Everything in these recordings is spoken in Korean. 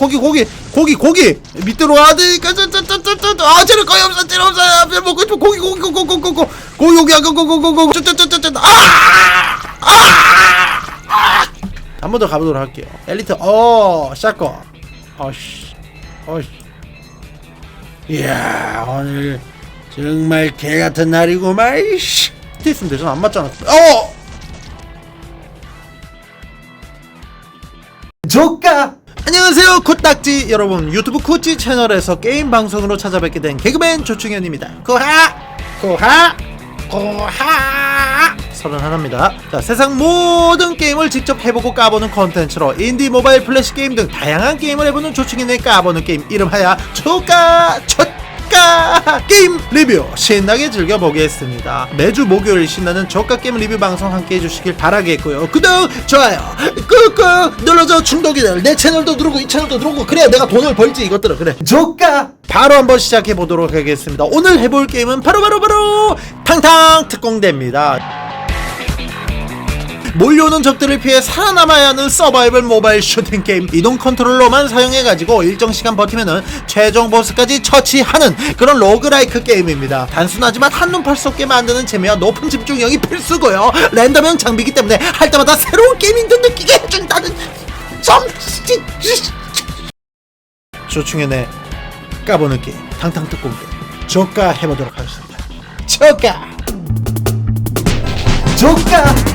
고기 고기 고기 고기. 밑으로 와야 되니까 저저저저저아 쟤는 거의 없어 쟤는 없어. 앞에 먹고 싶어 고기 고기 고기 고기 고기. 고기 고기 아까 고기 고기 고기. 저저저저저. 아아한 번 더 가보도록 할게요. 엘리트 어 샷건. 어씨 어씨. 이야 오늘 정말 개 같은 날이구만 이씨. 있으면 되잖아 안 맞잖아. 어! 조까 안녕하세요 코딱지 여러분. 유튜브 코치 채널에서 게임 방송으로 찾아뵙게 된 개그맨 조충현입니다. 고하! 고하! 고하! 서른 하나입니다. 자 세상 모든 게임을 직접 해보고 까보는 컨텐츠로 인디 모바일 플래시 게임 등 다양한 게임을 해보는 조충현의 까보는 게임 이름하여 조까 조 게임 리뷰 신나게 즐겨보겠습니다. 매주 목요일 신나는 저가 게임 리뷰 방송 함께 해주시길 바라겠고요. 구독, 좋아요, 꾹꾹 눌러줘 중독이들. 내 채널도 누르고 이 채널도 누르고 그래야 내가 돈을 벌지 이것들은 그래. 저가 바로 한번 시작해 보도록 하겠습니다. 오늘 해볼 게임은 바로 바로 바로 탕탕 특공대입니다. 몰려오는 적들을 피해 살아남아야 하는 서바이벌 모바일 슈팅 게임 이동 컨트롤러만 사용해가지고 일정 시간 버티면은 최종 보스까지 처치하는 그런 로그라이크 게임입니다. 단순하지만 한눈 팔수 없게 만드는 재미와 높은 집중력이 필수고요. 랜덤형 장비이기 때문에 할 때마다 새로운 게임인 듯 느끼게 해준다는 점. 조충현의 까보는 게임 탕탕 특공대 저가 해보도록 하겠습니다. 저가 저가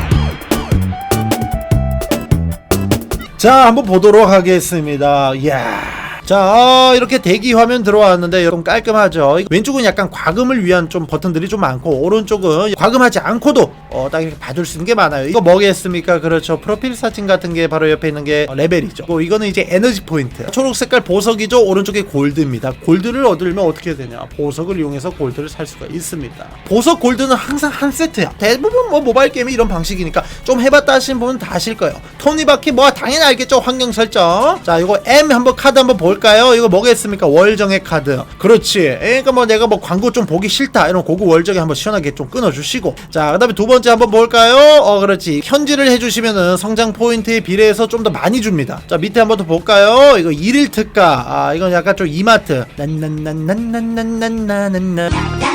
자 한번 보도록 하겠습니다. 이야 자 어, 이렇게 대기 화면 들어왔는데 좀 깔끔하죠? 왼쪽은 약간 과금을 위한 좀 버튼들이 좀 많고 오른쪽은 과금하지 않고도 어, 딱 이렇게 봐줄 수 있는 게 많아요. 이거 뭐겠습니까? 그렇죠. 프로필 사진 같은 게 바로 옆에 있는 게 레벨이죠. 또 이거는 이제 에너지 포인트. 초록 색깔 보석이죠? 오른쪽에 골드입니다. 골드를 얻으려면 어떻게 되냐? 보석을 이용해서 골드를 살 수가 있습니다. 보석 골드는 항상 한 세트야. 대부분 뭐 모바일 게임이 이런 방식이니까 좀 해봤다 하시는 분은 다 아실 거예요. 톱니바퀴 뭐 당연히 알겠죠? 환경 설정. 자 이거 M 한번 카드 한번 볼 까요? 이거 뭐겠습니까? 월정액 카드. 그렇지. 그러니까 뭐 내가 뭐 광고 좀 보기 싫다. 이런 고급 월정에 한번 시원하게 좀 끊어주시고. 자 그 다음에 두 번째 한번 볼까요? 어 그렇지. 현질을 해주시면은 성장 포인트에 비례해서 좀 더 많이 줍니다. 자 밑에 한번 더 볼까요? 이거 일일 특가. 아 이건 약간 좀 이마트. 난난난난난난난난난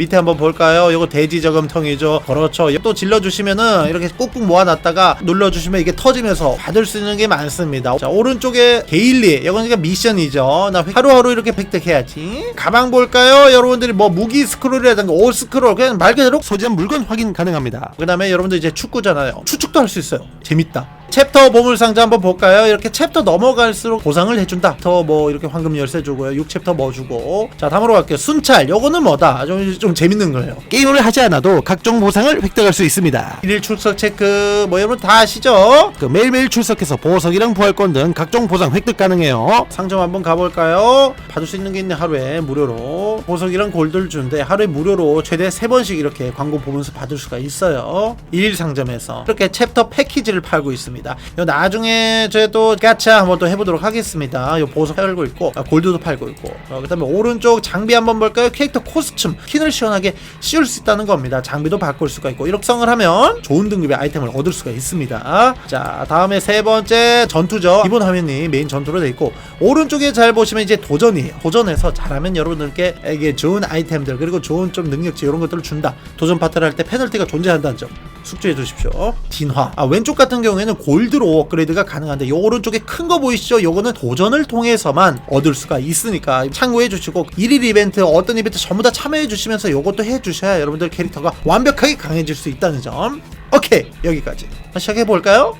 밑에 한번 볼까요? 이거 돼지 저금통이죠. 그렇죠. 또 질러주시면은 이렇게 꾹꾹 모아놨다가 눌러주시면 이게 터지면서 받을 수 있는 게 많습니다. 자, 오른쪽에 데일리. 이건 그러니까 미션이죠. 나 하루하루 이렇게 획득해야지. 가방 볼까요? 여러분들이 뭐 무기 스크롤이라든가 옷 스크롤 그냥 말 그대로 소지한 물건 확인 가능합니다. 그 다음에 여러분들 이제 축구잖아요. 추측도 할 수 있어요. 재밌다. 챕터 보물상자 한번 볼까요? 이렇게 챕터 넘어갈수록 보상을 해준다. 더뭐 이렇게 황금 열쇠 주고요. 6챕터 뭐 주고. 자 다음으로 갈게요. 순찰. 요거는 뭐다? 좀, 좀 재밌는 거예요. 게임을 하지 않아도 각종 보상을 획득할 수 있습니다. 일일 출석 체크 뭐 여러분 다 아시죠? 그 매일매일 출석해서 보석이랑 부활권 등 각종 보상 획득 가능해요. 상점 한번 가볼까요? 받을 수 있는 게 있네 하루에 무료로. 보석이랑 골드를 주는데 하루에 무료로 최대 3번씩 이렇게 광고 보면서 받을 수가 있어요. 일일 상점에서. 이렇게 챕터 패키지를 팔고 있습니다. 요 나중에 저또 가차 한번 또 해보도록 하겠습니다. 요 보석 팔고 있고 아, 골드도 팔고 있고 어, 그다음에 오른쪽 장비 한번 볼까요? 캐릭터 코스튬 킨을 시원하게 씌울 수 있다는 겁니다. 장비도 바꿀 수가 있고 이렇게 성을 하면 좋은 등급의 아이템을 얻을 수가 있습니다. 자 다음에 세 번째 전투죠. 기본 화면이 메인 전투로 돼 있고 오른쪽에 잘 보시면 이제 도전이에요. 도전에서 잘하면 여러분들께 이게 좋은 아이템들 그리고 좋은 좀 능력치 이런 것들을 준다. 도전 파트를 할 때 페널티가 존재한다는 점 숙지해 주십시오. 진화. 아, 왼쪽 같은 경우에는 골드로 업그레이드가 가능한데 요 오른쪽에 큰 거 보이시죠? 요거는 도전을 통해서만 얻을 수가 있으니까 참고해 주시고 일일 이벤트 어떤 이벤트 전부 다 참여해 주시면서 요것도 해 주셔야 여러분들 캐릭터가 완벽하게 강해질 수 있다는 점. 오케이 여기까지. 시작해 볼까요?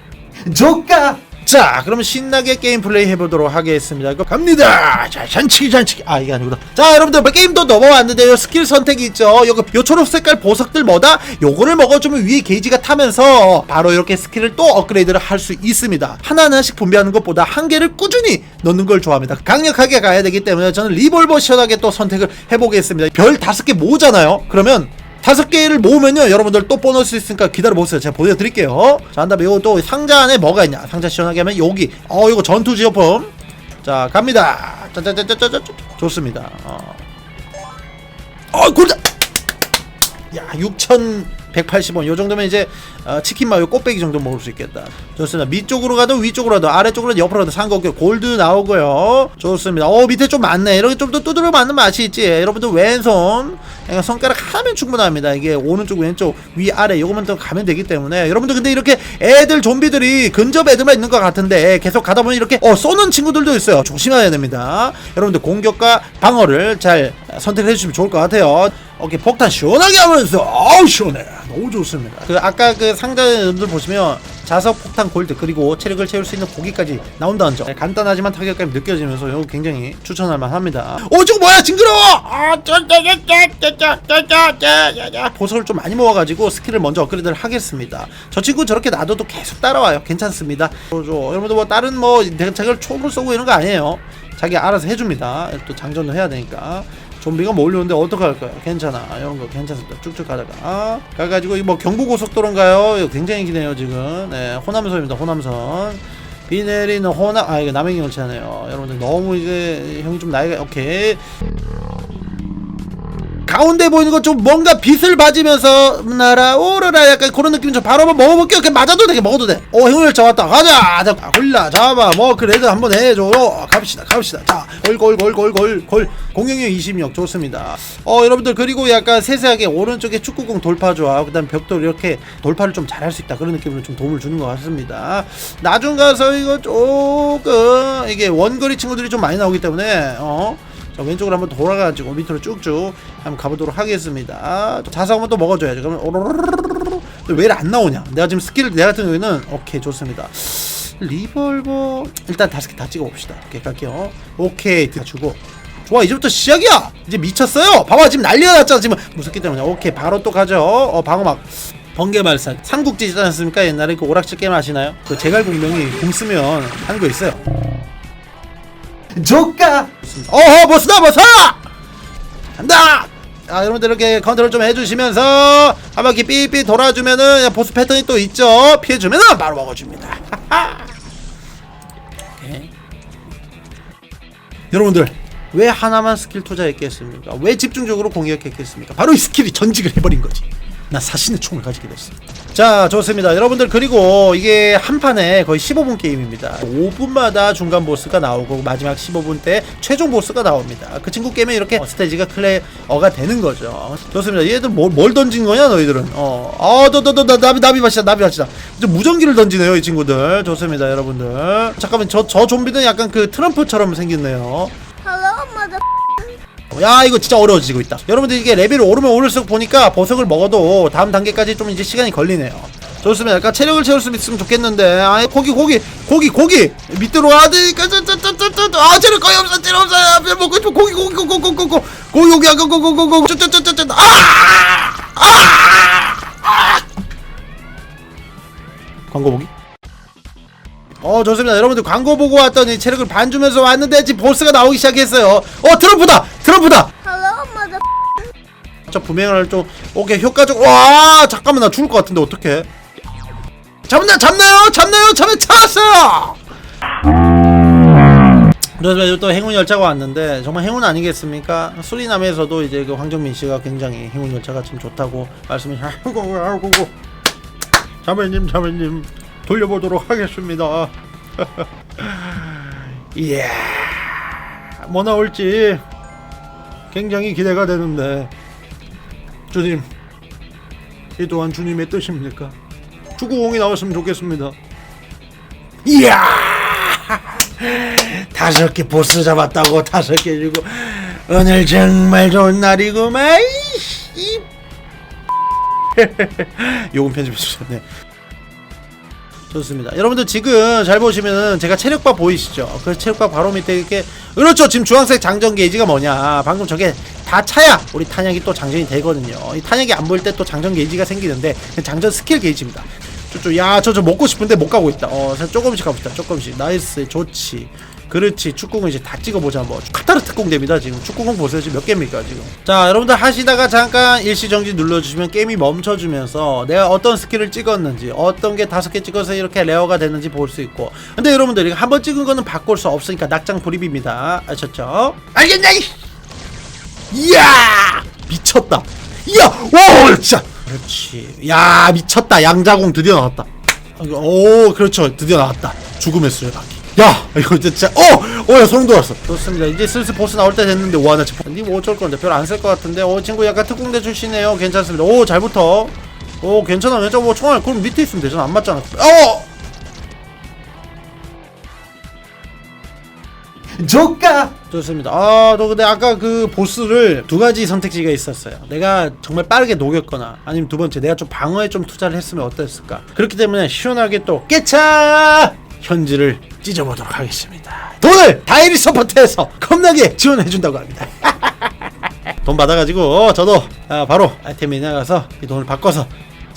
조까. 자, 그러면 신나게 게임 플레이 해보도록 하겠습니다. 갑니다. 자, 잔치기 잔치기. 아, 이게 아니구나. 자, 여러분들 뭐 게임도 넘어왔는데요. 스킬 선택이 있죠. 요거 요 초록 색깔 보석들 뭐다? 요거를 먹어주면 위에 게이지가 타면서 바로 이렇게 스킬을 또 업그레이드를 할 수 있습니다. 하나하나씩 분배하는 것보다 한 개를 꾸준히 넣는 걸 좋아합니다. 강력하게 가야 되기 때문에 저는 리볼버 시원하게 또 선택을 해보겠습니다. 별 다섯 개 모으잖아요. 그러면 다섯 개를 모으면요 여러분들 또 보너스 있으니까 기다려보세요. 제가 보여드릴게요. 자 한 다음에 요거 또 상자 안에 뭐가 있냐? 상자 시원하게 하면 여기. 어 이거 전투 지어품. 자 갑니다. 짜자자자자자 좋습니다. 어, 어 골드! 야 6천 180원. 요 정도면 이제 어, 치킨 마요 꽃배기 정도 먹을 수 있겠다. 좋습니다. 밑쪽으로 가도 위쪽으로 가도 아래쪽으로 옆으로 가도 상관없게 골드 나오고요. 좋습니다. 어 밑에 좀 많네. 이렇게 좀 더 두드려 맞는 맛이 있지. 여러분들 왼손 그냥 손가락 하면 충분합니다. 이게 오른쪽 왼쪽 위 아래 요거만 더 가면 되기 때문에. 여러분들 근데 이렇게 애들 좀비들이 근접 애들만 있는 것 같은데 계속 가다 보면 이렇게 어 쏘는 친구들도 있어요. 조심해야 됩니다. 여러분들 공격과 방어를 잘 선택해 주시면 좋을 것 같아요 오케이 폭탄 시원하게 하면서 아우 시원해. 너무 좋습니다. 그 아까 그 상자의 음들 보시면 자석 폭탄 골드 그리고 체력을 채울 수 있는 고기까지 나온다는 점. 네, 간단하지만 타격감이 느껴지면서 이거 굉장히 추천할 만합니다. 오 저거 뭐야 징그러워! 아 보석을 좀 많이 모아가지고 스킬을 먼저 업그레이드를 하겠습니다. 저 친구 저렇게 놔둬도 계속 따라와요. 괜찮습니다. 여러분들 뭐 다른 뭐 대책을 총을 쏘고 이런 거 아니에요. 자기 알아서 해줍니다. 또 장전도 해야 되니까. 좀비가 몰려오는데 어떡할까요? 괜찮아. 이런 거 괜찮습니다. 쭉쭉 가다가. 아, 가가지고, 이 뭐 경부고속도로인가요? 이거 굉장히 기네요, 지금. 네, 호남선입니다, 호남선. 비 내리는 호남, 아, 이거 남행이 열차네요. 여러분들 너무 이제, 형이 좀 나이가, 오케이. 가운데 보이는 거좀 뭔가 빛을 맞으면서 날아오르라 약간 그런 느낌 좀 바로 한번 먹어볼게요. 그냥 맞아도 되게 먹어도 돼. 오 행운열차 왔다. 가자. 자, 골라 잡아. 뭐 그래도 한번 해줘. 갑시다. 갑시다. 자, 골골골골골골 공격력 20력 좋습니다. 어 여러분들 그리고 약간 세세하게 오른쪽에 축구공 돌파 좋아. 그 다음 벽돌 이렇게 돌파를 좀 잘할 수 있다. 그런 느낌으로 좀 도움을 주는 것 같습니다. 나중 가서 이거 조금 이게 원거리 친구들이 좀 많이 나오기 때문에 어. 자, 왼쪽으로 한번 돌아가지고 밑으로 쭉쭉 한번 가보도록 하겠습니다. 자석 한번 또 먹어줘야죠. 그러면 오로로로로로로 왜 이래 안 나오냐? 내가 지금 스킬 내 같은 경우에는 오케이 좋습니다. 리볼버 일단 다섯 개 다 찍어봅시다. 오케이 갈게요. 오케이 다 주고 좋아 이제부터 시작이야. 이제 미쳤어요. 봐봐 지금 난리가 났잖아 지금 무섭기 때문에 오케이 바로 또 가죠. 어 방어막. 번개 발사 삼국지 있지 않습니까 옛날에 그 오락실 게임 아시나요? 그 제갈공명이 공 쓰면 하는 거 있어요 조까 어허 보스다 보스! 간다! 아 여러분들 이렇게 컨트롤 좀 해주시면서 한 바퀴 삐삐 돌아주면은 보스 패턴이 또 있죠? 피해주면은 바로 먹어줍니다. 오케이. 여러분들 왜 하나만 스킬 투자했겠습니까? 왜 집중적으로 공격했겠습니까? 바로 이 스킬이 전직을 해버린 거지 나 사신의 총을 가지게 됐어. 자, 좋습니다. 여러분들 그리고 이게 한 판에 거의 15분 게임입니다. 5분마다 중간 보스가 나오고 마지막 15분 때 최종 보스가 나옵니다. 그 친구 게임에 이렇게 스테이지가 클레어가 되는 거죠. 좋습니다. 얘들 뭘, 뭘 던진 거냐 너희들은? 어, 아, 너너 너 나비 나비 마시다 나비 마시다. 이제 무전기를 던지네요 이 친구들. 좋습니다, 여러분들. 잠깐만 저 저 좀비는 약간 그 트럼프처럼 생겼네요. 야 이거 진짜 어려워지고 있다 여러분들 이게 레벨이 오르면 오를수록 보니까 보석을 먹어도 다음 단계까지 좀 이제 시간이 걸리네요 좋습니다 약간 체력을 채울 수 있으면 좋겠는데 아 고기 고기 고기 고기 밑으로 되니까 아 체력 거의 없어 체력 없어 먹고 싶어 고기 고기 고기 고기 고기 고기 고기 고기 고기 고기 고기 쩌쩌쩌쩌 아아 광고 보기 어 좋습니다. 여러분들 광고 보고 왔더니 체력을 반 주면서 왔는데 지금 보스가 나오기 시작했어요. 어 트럼프다! 트럼프다. 저 분명을 좀 오케이 효과적 와 잠깐만 나 죽을 것 같은데 어떡해? 잡나 잡나요? 잡나요? 잡아 찾았어요! 그래서 또 행운 열차가 왔는데 정말 행운 아니겠습니까? 수리남에서도 이제 그 황정민 씨가 굉장히 행운 열차가 참 좋다고 말씀을 하고 하고. 자매님 자매님 돌려보도록 하겠습니다. 이야 뭐 나올지 굉장히 기대가 되는데. 주님 이 또한 주님의 뜻입니까? 축구공이 나왔으면 좋겠습니다. 이야! 다섯 개 보스 잡았다고 다섯 개 주고 오늘 정말 좋은 날이구만 이 요금 편집해 주셨네 좋습니다. 여러분들 지금 잘 보시면은 제가 체력바 보이시죠? 그 체력바 바로 밑에 이렇게 그렇죠. 지금 주황색 장전 게이지가 뭐냐? 방금 저게 다 차야 우리 탄약이 또 장전이 되거든요. 이 탄약이 안 보일 때 또 장전 게이지가 생기는데 그 장전 스킬 게이지입니다. 저쪽 야저 저 먹고 싶은데 못 가고 있다. 어, 자, 조금씩 가봅시다. 조금씩 나이스 좋지. 그렇지. 축구공 이제 다 찍어보자. 뭐 카타르 특공됩니다 지금. 축구공 보세요. 지금 몇 개입니까 지금? 자 여러분들 하시다가 잠깐 일시정지 눌러주시면 게임이 멈춰주면서 내가 어떤 스킬을 찍었는지 어떤 게 다섯 개 찍어서 이렇게 레어가 됐는지 볼 수 있고. 근데 여러분들 이거 한번 찍은 거는 바꿀 수 없으니까 낙장 불입입니다. 아셨죠? 알겠냐 이! 이야! 미쳤다. 이야! 오 진짜! 그렇지. 야 미쳤다. 양자공 드디어 나왔다. 오 그렇죠. 드디어 나왔다. 죽음의 수레바퀴 야 이거 진짜 어! 어야 소름 돋았어. 좋습니다. 이제 슬슬 보스 나올 때 됐는데 와나 지금 님 어쩔 건데. 별 안 쓸 것 같은데. 어 친구 약간 특공대 출신이에요. 괜찮습니다. 오 잘 붙어. 오 괜찮아. 괜찮아. 뭐 총알 그럼 밑에 있으면 되잖아. 안 맞잖아. 어! 조까 좋습니다. 아너 근데 아까 그 보스를 두 가지 선택지가 있었어요. 내가 정말 빠르게 녹였거나 아니면 두 번째 내가 좀 방어에 좀 투자를 했으면 어땠을까? 그렇기 때문에 시원하게 또 깨차 현질을 찢어보도록 하겠습니다. 돈을 다이리 서포트해서 겁나게 지원해준다고 합니다. 돈 받아가지고 저도 아, 바로 아이템에 나가서 이 돈을 바꿔서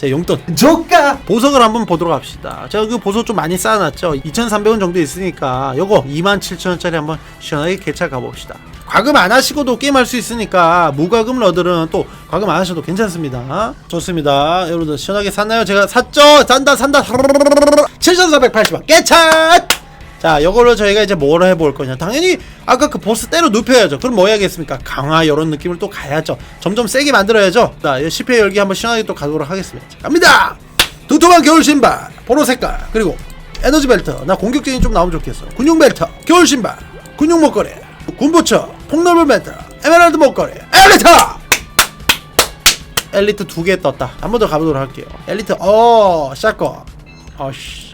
제 용돈. 조까 보석을 한번 보도록 합시다. 제가 그 보석 좀 많이 쌓아놨죠? 2300원 정도 있으니까 요거 27,000원짜리 한번 시원하게 개찰 가봅시다. 과금 안 하시고도 게임할 수 있으니까 무과금 러들은 또 과금 안 하셔도 괜찮습니다. 좋습니다. 여러분들 시원하게 샀나요? 제가 샀죠? 산다 산다. 7,480원. 깨찰 자, 이걸로 저희가 이제 뭘 해볼 거냐. 당연히 아까 그 보스 때려 눕혀야죠. 그럼 뭐 해야겠습니까? 강화 이런 느낌을 또 가야죠. 점점 세게 만들어야죠. 자, 10회 열기 한번 시원하게 또 가도록 하겠습니다. 자, 갑니다! 두툼한 겨울 신발, 보로 색깔, 그리고 에너지 벨트. 나 공격적인 좀 나오면 좋겠어. 군용 벨트, 겨울 신발, 군용 목걸이, 군부처, 폭넓은 벨트, 에메랄드 목걸이, 엘리트! 엘리트 두 개 떴다. 한 번 더 가보도록 할게요. 엘리트, 어, 샷건. 어씨,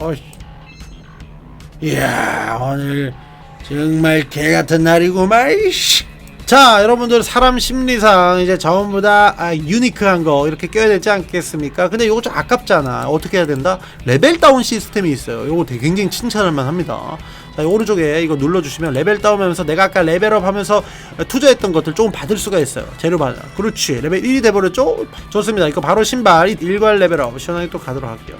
어씨. 이야 오늘 정말 개 같은 날이구만 씨. 자 여러분들 사람 심리상 이제 전부 다 아, 유니크한 거 이렇게 껴야 되지 않겠습니까? 근데 이거 좀 아깝잖아. 어떻게 해야 된다? 레벨 다운 시스템이 있어요. 이거 되게 굉장히 칭찬할 만합니다. 자 오른쪽에 이거 눌러주시면 레벨 다운 하면서 내가 아까 레벨업 하면서 투자했던 것들 조금 받을 수가 있어요. 재료 받아. 그렇지. 레벨 1이 돼버렸죠? 좋습니다. 이거 바로 신발. 일괄 레벨업. 시원하게 또 가도록 할게요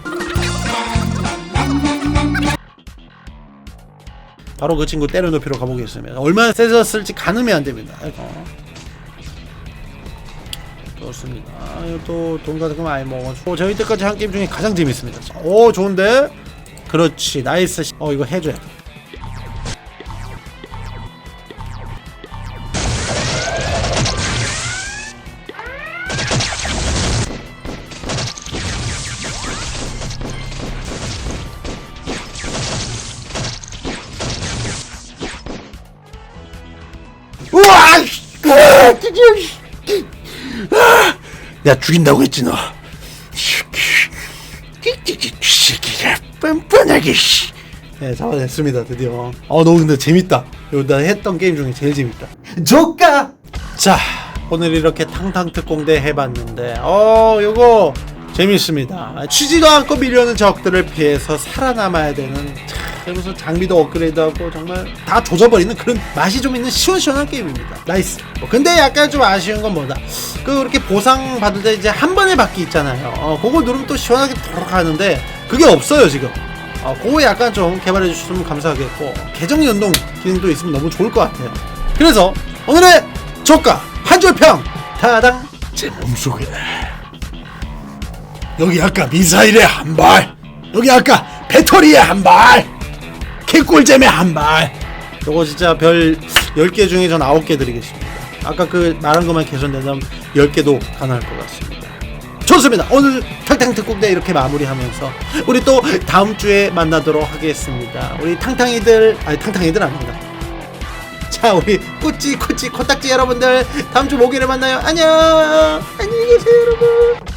바로 그 친구 때려 높이로 가보겠습니다. 얼마나 세졌을지 가늠이 안 됩니다. 아이고. 좋습니다. 또돈 같은 거 많이 먹어. 저희 때까지 한 게임 중에 가장 재밌습니다. 오 좋은데? 그렇지 나이스. 어 이거 해줘야 돼. 내가 죽인다고 했지 너. 새끼가 뻔뻔하게 씨. 네 잡아냈습니다 드디어. 어 너무 근데 재밌다. 나 했던 게임 중에 제일 재밌다. 조까. 자 오늘 이렇게 탕탕 특공대 해봤는데 어 요거 재밌습니다. 치지도 않고 밀려는 적들을 피해서 살아남아야 되는 참, 그래서 장비도 업그레이드하고 정말 다 조져버리는 그런 맛이 좀 있는 시원시원한 게임입니다. 나이스. 뭐 근데 약간 좀 아쉬운 건 뭐다. 그 이렇게 보상 받을 때 이제 한 번에 받기 있잖아요. 어, 그거 누르면 또 시원하게 돌아가는데 그게 없어요 지금. 어, 그거 약간 좀 개발해 주셨으면 감사하겠고 계정 연동 기능도 있으면 너무 좋을 것 같아요. 그래서 오늘의 저가 한 줄평 타당 제 몸속에 여기 아까 미사일의 한 발, 여기 아까 배터리의 한 발, 개꿀잼의 한 발. 요거 진짜 별 10개 중에 전 9개 드리겠습니다. 아까 그 말한 것만 개선된다면 10개도 가능할 것 같습니다. 좋습니다. 오늘 탕탕 특공대 이렇게 마무리하면서 우리 또 다음 주에 만나도록 하겠습니다. 우리 탕탕이들 아니 탕탕이들 아닙니다. 자 우리 꾸찌 꾸찌 코딱지 여러분들 다음 주 목요일에 만나요. 안녕. 안녕히 계세요 여러분.